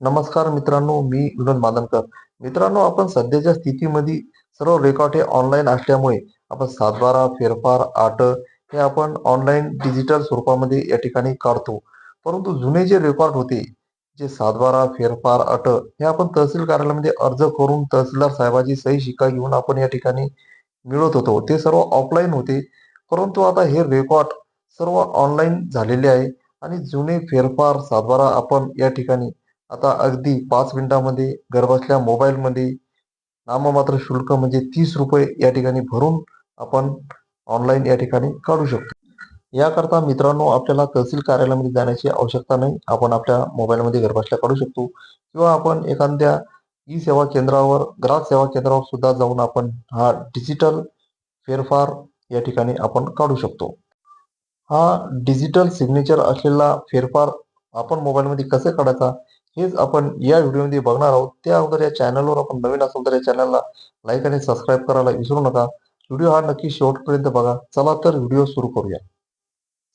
नमस्कार मित्रांनो मी विनोद मादनकर. मित्रांनो आपण सध्याच्या स्थितीमध्ये सर्व रेकॉर्ड हे ऑनलाईन असल्यामुळे आपण सातबारा फेरफार आट हे आपण ऑनलाईन डिजिटल स्वरूपामध्ये या ठिकाणी काढतो. परंतु जुने जे रेकॉर्ड होते जे सातबारा फेरफार अट हे आपण तहसील कार्यालयामध्ये अर्ज करून तहसीलदार साहेबाची सही शिक्का घेऊन आपण या ठिकाणी मिळवत होतो. ते सर्व ऑफलाईन होते. परंतु आता हे रेकॉर्ड सर्व ऑनलाईन झालेले आहे आणि जुने फेरफार सातबारा आपण या ठिकाणी आता अगदी पाच मिनिटामध्ये घरबसल्या मोबाईलमध्ये नाममात्र शुल्क म्हणजे तीस रुपये या ठिकाणी भरून आपण ऑनलाईन या ठिकाणी काढू शकतो. याकरता मित्रांनो आपल्याला तहसील कार्यालयामध्ये जाण्याची आवश्यकता नाही. आपण आपल्या मोबाईलमध्ये घरबसल्या काढू शकतो. किंवा आपण एखाद्या ई सेवा केंद्रावर ग्राहक सेवा केंद्रावर सुद्धा जाऊन आपण हा डिजिटल फेरफार या ठिकाणी आपण काढू शकतो. हा डिजिटल सिग्नेचर असलेला फेरफार आपण मोबाईलमध्ये कसे काढायचा? हेच आपण या व्हिडिओमध्ये बघणार आहोत. त्या अगोदर या चॅनलवर आपण नवीन असाल तर या चॅनलला लाईक आणि सबस्क्राईब करायला विसरू नका. व्हिडिओ हा नक्की शेवटपर्यंत बघा. चला तर व्हिडिओ सुरू करूया.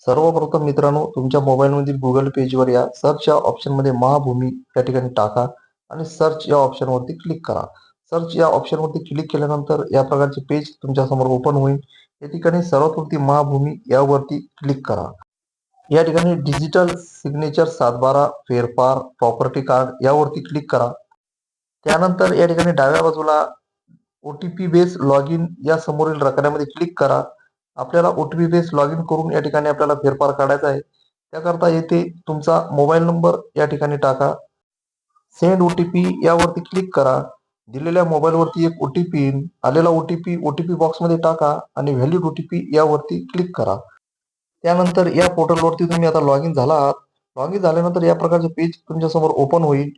सर्वप्रथम मित्रांनो तुमच्या मोबाईलमधील गुगल पेजवर या. सर्च या ऑप्शनमध्ये महाभूमी या ठिकाणी टाका आणि सर्च या ऑप्शनवरती क्लिक करा. सर्च या ऑप्शनवरती क्लिक केल्यानंतर या प्रकारचे पेज तुमच्यासमोर ओपन होईल. या ठिकाणी सर्वात वरती महाभूमी यावरती क्लिक करा. या ठिकाणी डिजिटल सिग्नेचर सातबारा फेरफार प्रॉपर्टी कार्ड यावरती क्लिक करा. त्यानंतर या ठिकाणी डाव्या बाजूला O T P base log in या समोरील रकान्यामध्ये क्लिक करा. आपल्याला O T P base log in करून या ठिकाणी आपल्याला फेरफार काढायचा आहे. त्याकरता येथे तुमचा मोबाईल नंबर या ठिकाणी टाका. सेंड ओ टी पी यावरती क्लिक करा. दिलेल्या मोबाईलवरती एक ओ टी पी आलेला O T P O T P बॉक्समध्ये टाका आणि व्हॅलिड ओ टी पी यावरती क्लिक करा. त्यानंतर या पोर्टलवरती तुम्ही आता लॉग इन झाला आहात लॉग इन झाल्यानंतर या प्रकारचे पेज तुमच्यासमोर ओपन होईल.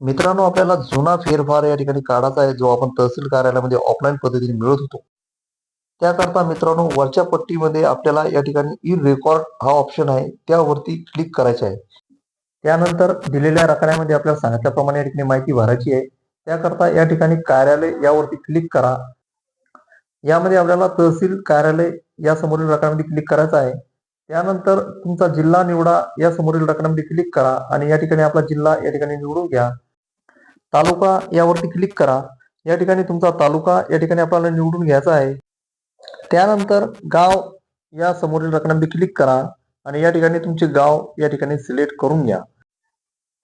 मित्रांनो आपल्याला जुना फेरफार या ठिकाणी काढायचा आहे जो आपण तहसील कार्यालयामध्ये ऑफलाईन पद्धतीने मिळत होतो. त्याकरता मित्रांनो वरच्या पट्टीमध्ये आपल्याला या ठिकाणी ई रेकॉर्ड हा ऑप्शन आहे. त्यावरती क्लिक करायचे आहे. त्यानंतर दिलेल्या रकान्यामध्ये आपल्याला सांगितल्याप्रमाणे या ठिकाणी माहिती भरायची आहे. त्याकरता या ठिकाणी कार्यालय यावरती क्लिक करा. यामध्ये आपल्याला तहसील कार्यालय या समोरील रकान्यामध्ये क्लिक करायचं आहे. त्यानंतर तुमचा जिल्हा निवडा या समोरील रकान्यामध्ये क्लिक करा आणि या ठिकाणी आपला जिल्हा या ठिकाणी निवडून घ्या. तालुका यावरती क्लिक करा. या ठिकाणी तुमचा तालुका या ठिकाणी आपल्याला निवडून घ्यायचा आहे. त्यानंतर गाव या समोरील रकान्यामध्ये क्लिक करा आणि या ठिकाणी तुमचे गाव या ठिकाणी सिलेक्ट करून घ्या.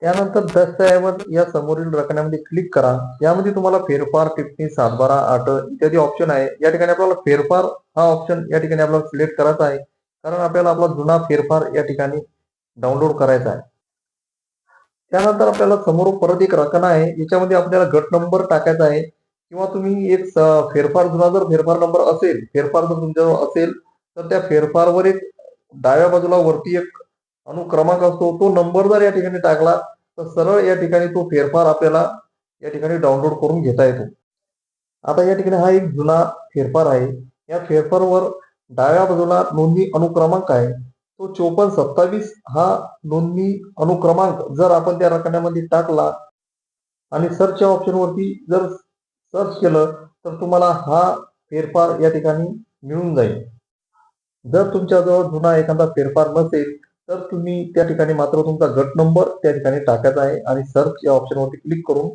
त्यानंतर दस्तऐवज या समोरील रकण्यामध्ये क्लिक करा. यामध्ये तुम्हाला फेरफार टिप्पणी सातबारा आठ इत्यादी ऑप्शन आहे. या ठिकाणी आपल्याला फेरफार हा ऑप्शन या ठिकाणी आपल्याला सिलेक्ट करायचा आहे. कारण आपल्याला आपला जुना फेरफार या ठिकाणी डाउनलोड करायचा आहे. त्यानंतर आपल्याला समोर परत एक रकना आहे. याच्यामध्ये आपल्याला गट नंबर टाकायचा आहे. किंवा तुम्ही एक फेरफार जुना जर फेरफार नंबर असेल फेरफार जर तुमच्याजवळ असेल तर त्या फेरफारवर एक डाव्या बाजूला वरती एक अनुक्रमांक असतो. तो नंबर जर या ठिकाणी टाकला तर सरळ या ठिकाणी तो फेरफार आपल्याला या ठिकाणी डाउनलोड करून घेता येतो. आता या ठिकाणी हा एक जुना फेरफार आहे. या फेरफारवर डाव्या बाजूला नोंदणी अनुक्रमांक आहे. तो चोपन्न सत्तावीस हा नोंदणी अनुक्रमांक जर आपण त्या रकान्यामध्ये टाकला आणि सर्च या जर सर्च केलं तर तुम्हाला हा फेरफार या ठिकाणी मिळून जाईल. जर तुमच्याजवळ जुना एखादा फेरफार नसेल तर तुम्ही त्या ठिकाणी मात्र तुमचा गट नंबर त्या ठिकाणी टाकायचा आहे आणि सर्च या ऑप्शनवरती क्लिक करून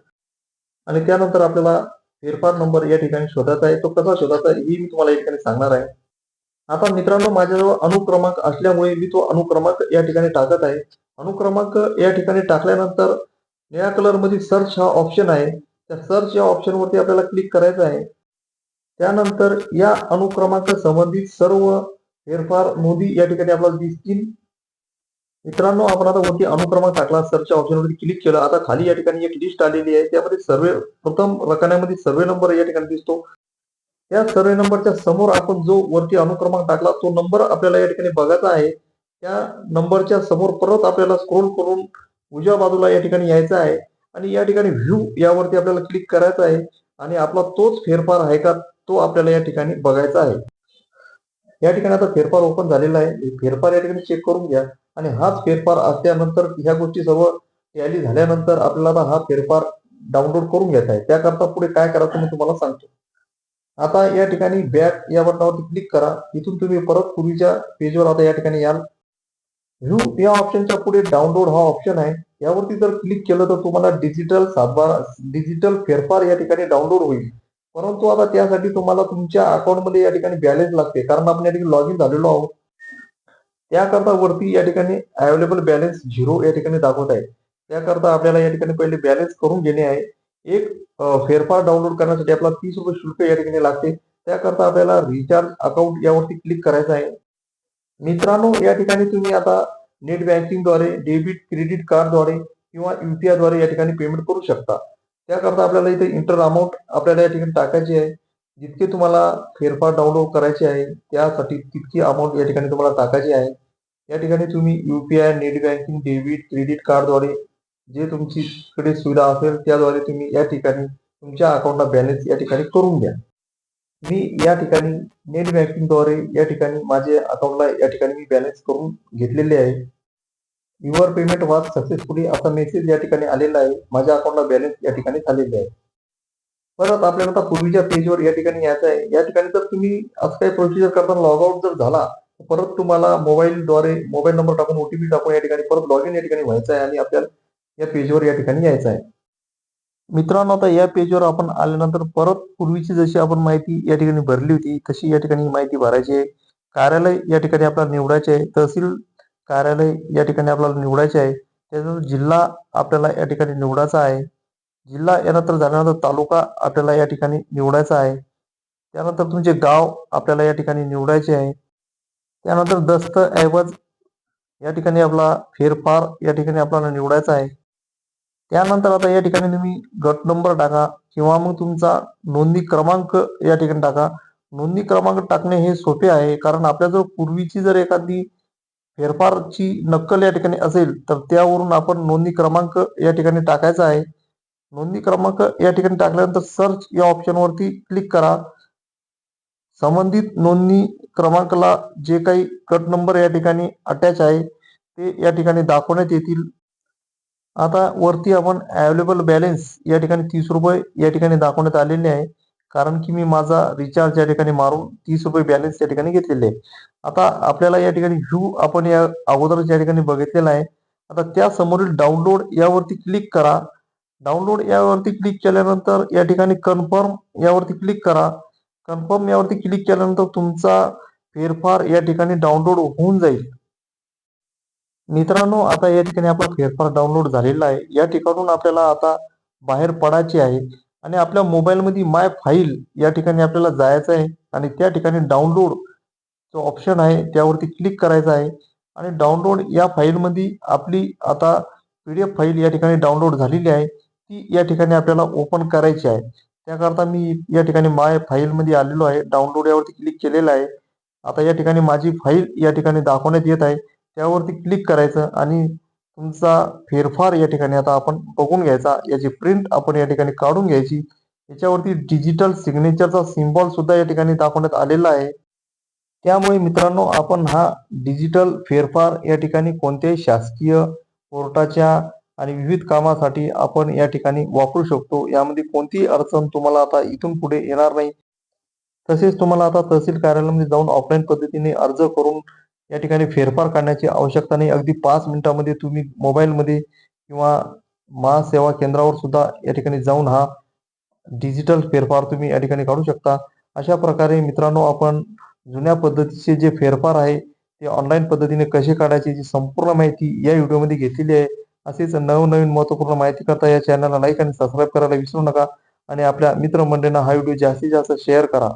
आणि त्यानंतर आपल्याला फेरफार नंबर या ठिकाणी शोधायचा आहे. तो कसा शोधायचा आहे हे मी तुम्हाला या ठिकाणी सांगणार आहे. आता मित्रांनो माझ्याजवळ अनुक्रमांक असल्यामुळे मी तो अनुक्रमांक या ठिकाणी टाकत आहे. अनुक्रमांक या ठिकाणी टाकल्यानंतर निळ्या कलरमध्ये सर्च हा ऑप्शन आहे. त्या सर्च या ऑप्शन वरती आपल्याला क्लिक करायचं आहे. त्यानंतर या अनुक्रमांक संबंधित सर्व फेरफार नोंदी या ठिकाणी आपल्याला दिसतील. मित्रांनो आपण आता वरती अनुक्रमांक टाकला सर्चच्या ऑप्शन वरती क्लिक केलं. आता खाली या ठिकाणी एक लिस्ट आलेली आहे. त्यामध्ये सर्वे प्रथम रकान्यामध्ये सर्वे नंबर या ठिकाणी दिसतो. त्या सर्वे नंबरच्या समोर आपण जो वरती अनुक्रमांक टाकला तो नंबर आपल्याला या ठिकाणी बघायचा आहे. त्या नंबरच्या समोर परत आपल्याला स्क्रोल करून उजव्या बाजूला या ठिकाणी यायचं आहे. आणि या ठिकाणी व्ह्यू यावरती आपल्याला क्लिक करायचा आहे. आणि आपला तोच फेरफार आहे का तो आपल्याला या ठिकाणी बघायचा आहे. या ठिकाणी आता फेरफार ओपन झालेला आहे. फेरफार या ठिकाणी चेक करून घ्या. आणि हाच फेरफार असल्यानंतर ह्या गोष्टी सर्व टॅली झाल्यानंतर आपल्याला आता हा फेरफार डाउनलोड करून घ्यायचा आहे. त्याकरता पुढे काय करायचं मी तुम्हाला सांगतो. आता या ठिकाणी बॅक या बटनावरती क्लिक करा. इथून तुम्ही परत पूर्वीच्या पेजवर आता या ठिकाणी याल. व्ह्यू या ऑप्शनच्या पुढे डाउनलोड हा ऑप्शन आहे. यावरती जर क्लिक केलं तर तुम्हाला डिजिटल सातबारा डिजिटल फेरफार या ठिकाणी डाउनलोड होईल. परंतु आता त्यासाठी तुम्हाला तुमच्या अकाउंटमध्ये या ठिकाणी बॅलन्स लागते. कारण आपण या ठिकाणी लॉग इन झालेलो आहोत. त्याकरता वरती या ठिकाणी अवेलेबल बॅलन्स झिरो या ठिकाणी दाखवत आहे. त्याकरता आपल्याला या ठिकाणी पहिले बॅलन्स करून घेणे आहे. एक फेरफार डाउनलोड करण्यासाठी आपल्याला तीस रुपये शुल्क या ठिकाणी लागते. त्याकरता आपल्याला रिचार्ज अकाउंट यावरती क्लिक करायचं आहे. मित्रांनो या ठिकाणी तुम्ही आता नेट बँकिंगद्वारे डेबिट क्रेडिट कार्डद्वारे किंवा युपीआयद्वारे या ठिकाणी पेमेंट करू शकता. त्याकरता आपल्याला इथे इंटर अमाऊंट आपल्याला या ठिकाणी टाकायची आहे. जितके तुम्हाला फेरफार डाउनलोड करायचे आहे त्यासाठी तितकी अमाऊंट या ठिकाणी तुम्हाला टाकायची आहे. या ठिकाणी तुम्ही UPI net banking debit credit कार्डद्वारे जे तुमचीकडे सुविधा असेल त्याद्वारे तुम्ही या ठिकाणी तुमच्या अकाउंटला बॅलन्स या ठिकाणी करून द्या मी या ठिकाणी नेट बँकिंगद्वारे या ठिकाणी माझे अकाउंटला या ठिकाणी मी बॅलन्स करून घेतलेले आहे. युअर पेमेंट वॉज सक्सेसफुली असा मेसेज या ठिकाणी आलेला आहे माझ्या अकाउंटला बॅलन्स या ठिकाणी झालेले आहे परत आपल्याला आता पूर्वीच्या पेजवर या ठिकाणी यायचं आहे या ठिकाणी जर तुम्ही असं काही प्रोसिजर करताना लॉग आउट जर झाला तर परत तुम्हाला मोबाईलद्वारे मोबाईल नंबर टाकून ओटीपी टाकून या ठिकाणी परत लॉग इन या ठिकाणी व्हायचं आहे आणि आपल्याला या पेजवर या ठिकाणी यायचं आहे मित्रांनो आता या पेजवर आपण आल्यानंतर परत पूर्वीची जशी आपण माहिती या ठिकाणी भरली होती तशी या ठिकाणी माहिती भरायची आहे कार्यालय या ठिकाणी आपल्याला निवडायचे आहे तहसील कार्यालय या ठिकाणी आपल्याला निवडायचे आहे. त्यानंतर जिल्हा आपल्याला या ठिकाणी निवडायचा आहे जिल्हा यानंतर झाल्यानंतर तालुका आपल्याला या ठिकाणी निवडायचा आहे. त्यानंतर तुमचे गाव आपल्याला या ठिकाणी निवडायचे आहे. त्यानंतर दस्त ऐवज या ठिकाणी आपला फेरफार या ठिकाणी आपल्याला निवडायचा आहे. त्यानंतर आता या ठिकाणी तुम्ही गट नंबर टाका किंवा मग तुमचा नोंदणी क्रमांक या ठिकाणी टाका. नोंदणी क्रमांक टाकणे हे सोपे आहे कारण आपल्याजवळ पूर्वीची जर एखादी फेरफारची नक्कल या ठिकाणी असेल तर त्यावरून आपण नोंदणी क्रमांक या ठिकाणी टाकायचा आहे. नोंदणी क्रमांक या ठिकाणी टाकल्यानंतर सर्च या ऑप्शनवरती क्लिक करा. संबंधित नोंदणी क्रमांकाला जे काही कट नंबर या ठिकाणी अटॅच आहे ते या ठिकाणी दाखवण्यात येतील. आता वरती आपण अवेलेबल बॅलेन्स या ठिकाणी तीस रुपये या ठिकाणी दाखवण्यात आलेले आहे. कारण की मी माझा रिचार्ज या ठिकाणी मारून तीस रुपये बॅलन्स या ठिकाणी घेतलेले आहे आता आपल्याला या ठिकाणी व्ह्यू आपण या अगोदरच या ठिकाणी बघितलेला आहे. आता त्या समोरील डाउनलोड यावरती क्लिक करा. डाउनलोड यावरती क्लिक केल्यानंतर या ठिकाणी कन्फर्म यावरती क्लिक करा. कन्फर्म यावरती क्लिक केल्यानंतर तुमचा फेरफार या ठिकाणी डाउनलोड होऊन जाईल. मित्रांनो आता या ठिकाणी आपला फेरफार डाउनलोड झालेला आहे. या ठिकाणून आपल्याला आता बाहेर पडायचे आहे. आणि आपल्या मोबाईलमध्ये माय फाईल या ठिकाणी आपल्याला जायचं आहे आणि त्या ठिकाणी डाउनलोड जो ऑप्शन आहे त्यावरती क्लिक करायचं आहे. आणि डाउनलोड या फाईलमध्ये आपली आता पी डी एफ फाईल या ठिकाणी डाउनलोड झालेली आहे. ती या ठिकाणी आपल्याला ओपन करायची आहे. त्याकरता मी या ठिकाणी माय फाईलमध्ये आलेलो आहे. डाउनलोड यावरती क्लिक केलेलं आहे. आता या ठिकाणी माझी फाईल या ठिकाणी दाखवण्यात येत आहे. त्यावरती क्लिक करायचं आणि तुमचा फेरफार या ठिकाणी आता आपण बघून घ्यायचा. याची प्रिंट आपण या ठिकाणी काढून घ्यायची. याच्यावरती डिजिटल सिग्नेचरचा सिम्बॉल सुद्धा या ठिकाणी दाखवण्यात आलेला आहे. त्यामुळे मित्रांनो आपण हा डिजिटल फेरफार या ठिकाणी कोणत्याही शासकीय कोर्टाच्या आणि विविध कामासाठी आपण या ठिकाणी वापरू शकतो. यामध्ये कोणतीही अडचण तुम्हाला आता इथून पुढे येणार नाही. तसेच तुम्हाला आता तहसील कार्यालयामध्ये जाऊन ऑफलाईन पद्धतीने अर्ज करून या ठिकाणी फेरफार करण्याची आवश्यकता नाही. अगदी पाच मिनिटांमध्ये तुम्ही मोबाईलमध्ये किंवा महासेवा केंद्रावर सुद्धा या ठिकाणी जाऊन हा डिजिटल फेरफार तुम्ही या ठिकाणी काढू शकता. अशा प्रकारे मित्रांनो आपण जुन्या पद्धतीचे जे फेरफार आहे ते ऑनलाईन पद्धतीने कसे काढायचे जी संपूर्ण माहिती या व्हिडिओमध्ये घेतलेली आहे असेच नवनवीन महत्त्वपूर्ण माहिती करता या चॅनलला लाईक आणि सबस्क्राईब करायला विसरू नका. आणि आपल्या मित्रमंडळींना हा व्हिडिओ जास्तीत जास्त शेअर करा.